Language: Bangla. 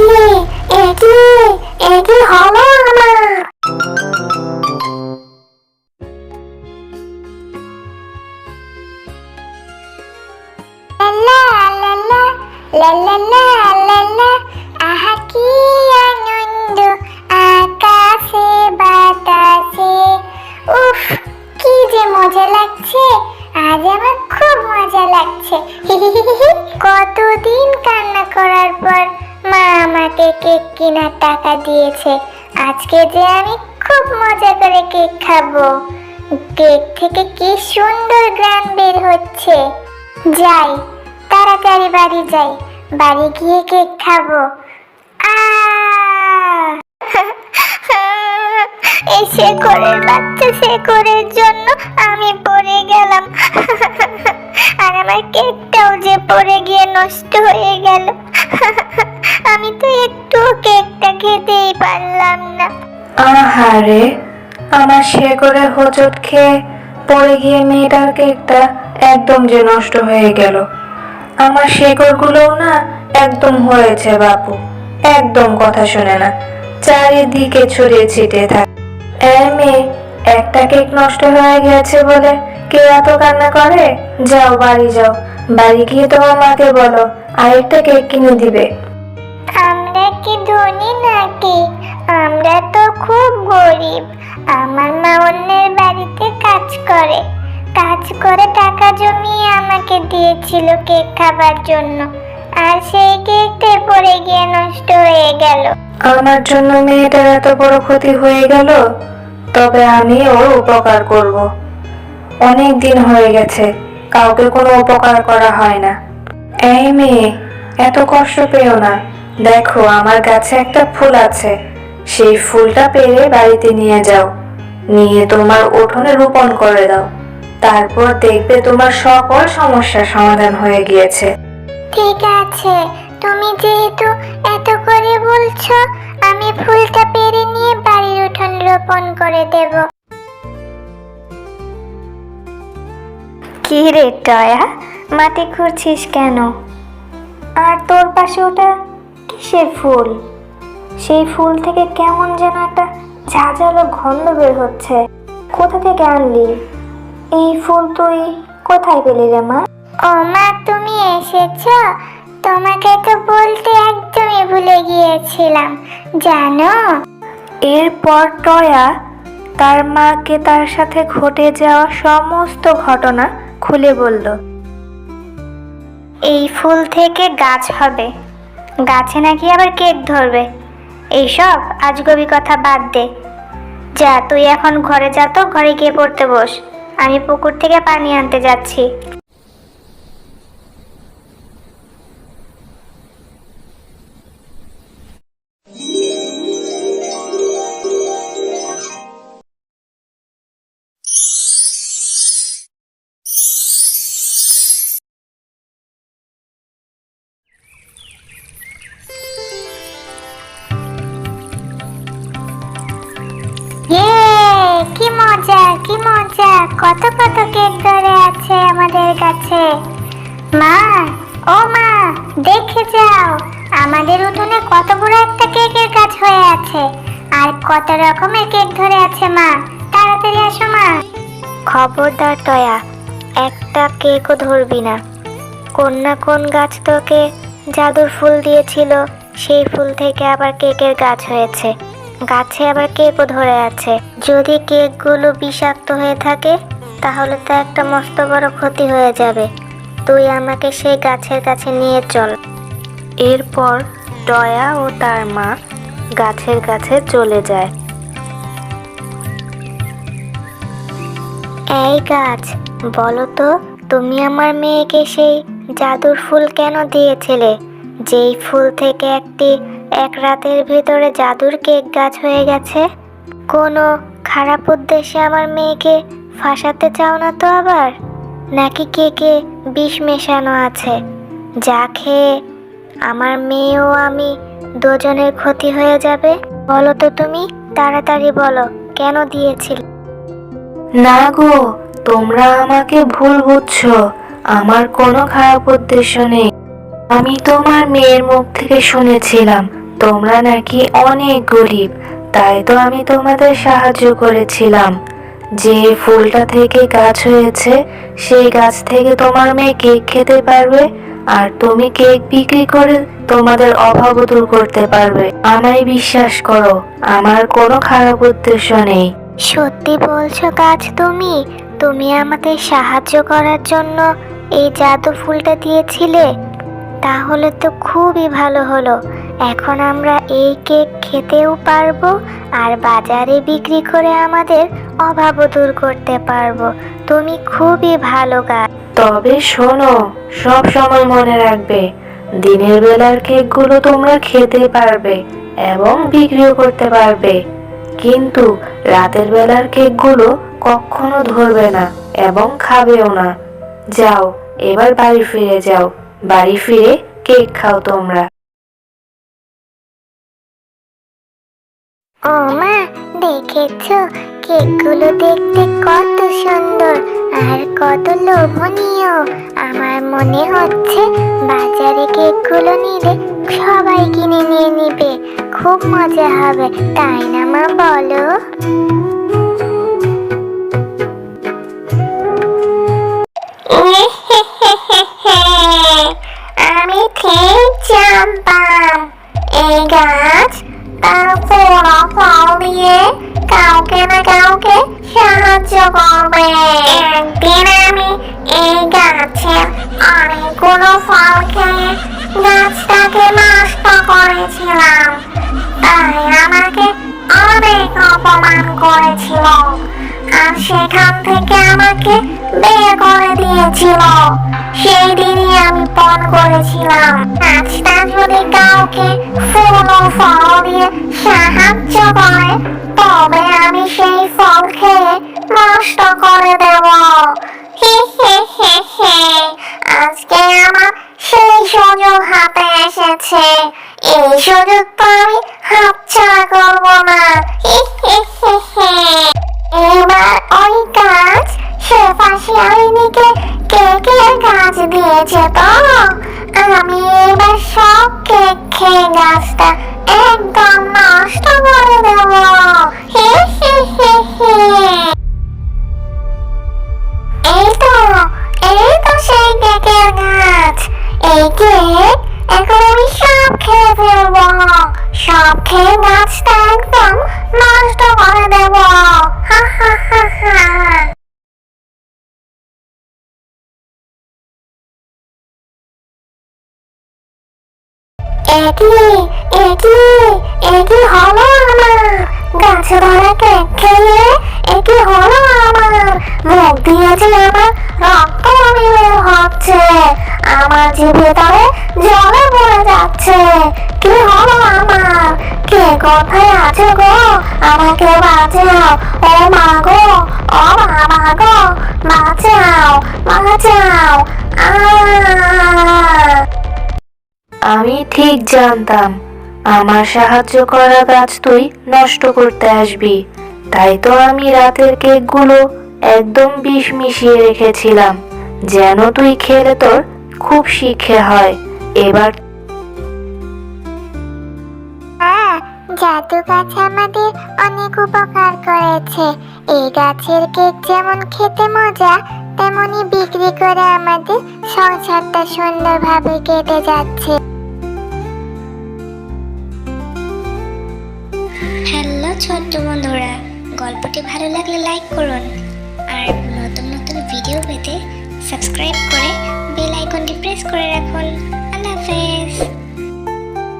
কি একি একি হলো আমার। আনন্দ, আকাশে বাতাসে। উফ, কি যে মজা লাগছে, আজ আমার খুব মজা লাগছে। কতদিন কান্না করার পর মা আমাকে কেক কেনার টাকা দিয়েছে। আজকে যে আমি খুব মজা করে কেক খাব। কেক থেকে কি সুন্দর গ্রান বের হচ্ছে। যাই, তাড়াতাড়ি বাড়ি যাই, বাড়ি গিয়ে কেক খাব! এই শেকড়ের বাচ্চা শেকড়ের জন্য আমি পড়ে গেলাম। আর আমার কেকটাও যে পড়ে গিয়ে নষ্ট হয়ে গেল। আমি তো একটু কেকটা খেতেই পারলাম না। আহারে, আমার শেকড়ে হোঁচট খেয়ে পড়ে গিয়ে মেয়েটার কেকটা একদম যে নষ্ট হয়ে গেল। আমার শেকড়গুলোও না একদম হয়েছে বাপু, একদম কথা শুনে না। চারিদিকে ছড়িয়ে ছিটিয়ে থাক। মেয়ে, একটা কেক নষ্ট হয়ে গেছে বলে কে এত কান্না করে? যাও বাড়ি যাও, বাড়ি গিয়ে তোমার মাকে বলো, আরেকটা কেক কিনে দিবে। নাকি আমরা তো খুব গরিব। আমার মা অন্যের বাড়িতে কাজ করে। কাজ করে টাকা জমিয়ে আমাকে দিয়েছিল কেক খাবার জন্য। আর সেই কেকটাই পড়ে গিয়ে নষ্ট হয়ে গেল। আমার জন্য মেয়েটার এত বড় ক্ষতি হয়ে গেল, তবে আমি ওর উপকার করব। অনেক দিন হয়ে গেছে, কাউকে কোনো উপকার করা হয় না। এই মেয়ে, এত কষ্ট পেও না। দেখো আমার কাছে একটা ফুল আছে। সেই ফুলটা পেরে বাড়িতে নিয়ে যাও। নিয়ে তোমার উঠোনে রোপণ করে দাও। তারপর দেখবে তোমার সকল সমস্যার সমাধান হয়ে গিয়েছে। ঠিক আছে তুমি যেহেতু এত করে বলছো আমি ফুলটা পেরে নিয়ে বাড়ির উঠোন রোপণ করে দেব। কি রে টয়া? মাটি খুঁড়ছিস কেন? আর তোর পাশে ওটা কিসের ফুল? সেই ফুল থেকে কেমন যেন একটা ঝাঁঝালো গন্ধ বের হচ্ছে। কোথা থেকে আনলি? এই ফুল তুই কোথায় পেলি রে মা? ও মা তুমি এসেছ? তোমাকে তো বলতে একদমই ভুলে গিয়েছিলাম জানো? এরপর টয়া তার মাকে তার সাথে ঘটে যাওয়া সমস্ত ঘটনা খুলে বলল। এই ফুল থেকে গাছ হবে। গাছে নাকি আবার কেক ধরবে? এইসব আজগবি কথা বাদ দে। যা, তুই এখন ঘরে যা তো, ঘরে গিয়ে পড়তে বস। আমি পুকুর থেকে পানি আনতে যাচ্ছি। কি মজা! কত কত কেক ধরে আছে আমাদের কাছে। মা, ও মা, দেখে যাও, আমাদের উঠোনে কত বড় একটা কেকের গাছ হয়ে আছে। আর কত রকমের কেক ধরে আছে, মা। তাড়াতাড়ি আসো, মা। খবরদার টয়া, একটা কেকও ধরবি না। কোন না কোন গাছ তোকে জাদুর ফুল দিয়েছিল, সেই ফুল থেকে আবার কেকের গাছ হয়েছে। গাছে আবার কেকও ধরে আছে। যদি কেকগুলো বিষাক্ত হয়ে থাকে তাহলে তো একটা মস্ত বড় ক্ষতি হয়ে যাবে। তুই আমাকে সেই গাছের কাছে নিয়ে চল। এরপর ডয়া ও তার মা গাছের কাছে চলে যায়। এই গাছ বলো তো তুমি আমার মেয়েকে সেই জাদুর ফুল কেন দিয়েছিলে? যেই ফুল থেকে একটি এক রাতের ভেতরে জাদুর কেক গাছ হয়ে গেছে? কোনো খারাপ উদ্দেশ্যে আমার মেয়েকে ফাঁসাতে চাও না তো আবার? নাকি কেকে বিষ মেশানো আছে? যা খেয়ে আমার মেয়ে ও আমি দুজনের ক্ষতি হয়ে যাবে? বলো তো তুমি, তাড়াতাড়ি বলো, কেন দিয়েছিলে? না গো, তোমরা আমাকে ভুল বুঝছ। আমার কোনো খারাপ উদ্দেশ্য নেই। আমি তোমার মেয়ের মুখ থেকে শুনেছিলাম, তোমরা নাকি অনেক গরিব। তাই তো আমি তোমাদের সাহায্য করেছিলাম। যে ফুলটা থেকে গাছ হয়েছে, সেই গাছ থেকে তোমার মেয়ে কেক খেতে পারবে, আর তুমি কেক বিক্রি করে তোমাদের অভাব দূর করতে পারবে। আমায় বিশ্বাস করো, আমার কোনো খারাপ উদ্দেশ্য নেই। সত্যি বলছো গাছ তুমি তুমি আমাদের সাহায্য করার জন্য এই জাদু ফুলটা দিয়েছিলে। তাহলে তো খুবই ভালো হলো। এখন আমরা এই কেক খেতেও পারব আর বাজারে বিক্রি করে আমাদের অভাবও দূর করতে পারব। তুমি খুবই ভালো গাছ তবে শোনো, সব সময় মনে রাখবে, দিনের বেলার কেকগুলো তোমরা খেতে পারবে এবং বিক্রিও করতে পারবে। কিন্তু রাতের বেলার কেকগুলো কখনো ধরবে না এবং খাবেও না। যাও, এবার বাড়ি ফিরে যাও। বাড়ি ফিরে কেক খাও তোমরা। ও মা, দেখেছ? কেকগুলো দেখতে কত সুন্দর আর কত লোভনীয়। আমার মনে হচ্ছে বাজারে কেকগুলো নিলে সবাই কিনে নিয়ে নিবে। খুব মজা হবে, তাই না মা বলো? করবে একদিন আমি এই গাছের অনেকগুলো ফল খেয়ে গাছটাকে নষ্ট করেছিলাম। তাই আমাকে অনেক অপমান করেছিল। আর সেখান থেকে আমাকে বের করে দিয়েছিল। সেই দিনই আমি পণ করেছিলাম। গাছটা যদি কাউকে ফুল ও ফল দিয়ে সাহায্য করে, তবে আমি সেই ফল খেয়ে নষ্ট করে দেব। হে হে হে হে, আজকে আমার সেই সুযোগ হাতে এসেছে। এই সুযোগ তো আমি হাতছাড়া করব না। হে হে হে হে, এবার ওই গাছ শেফা শিয়ালিনীকে কেকের গাছ দিয়েছে তো? আমি এবার সব কেক খেয়ে গাছটা খেয়ে একদম নষ্ট করে দেব এটি এটি এটি হলো আমার। গাছে ধরা কেক খেয়ে এটি হলো আমার। মুখ দিয়ে যে আমার রক্ত বের হচ্ছে, আমার যে ভেতরে জলে পড়ে যাচ্ছে। গো? আমাকে বাঁচাও। ও মা গো, ও গো, বাঁচাও বাঁচাও। আমি ঠিক জানতাম, আমার সাহায্য করা গাছ তুই নষ্ট করতে আসবি। তাই তো আমি রাতের কেকগুলো একদম বিষ মিশিয়ে রেখেছিলাম, যেন তুই খেলে তোর খুব শিখে হয়। এবার জাদু গাছ আমাদের অনেক উপকার করেছে। এই গাছের কেক যেমন খেতে মজা, তেমনি বিক্রি করে আমাদের সংসারটা সুন্দরভাবে কেটে যাচ্ছে। হ্যালো ছোট্ট বন্ধুরা, গল্পটি ভালো লাগলে লাইক করুন। আর নতুন নতুন ভিডিও পেতে সাবস্ক্রাইব করে বেল আইকনটি প্রেস করে রাখুন। আল্লাহ হাফেজ।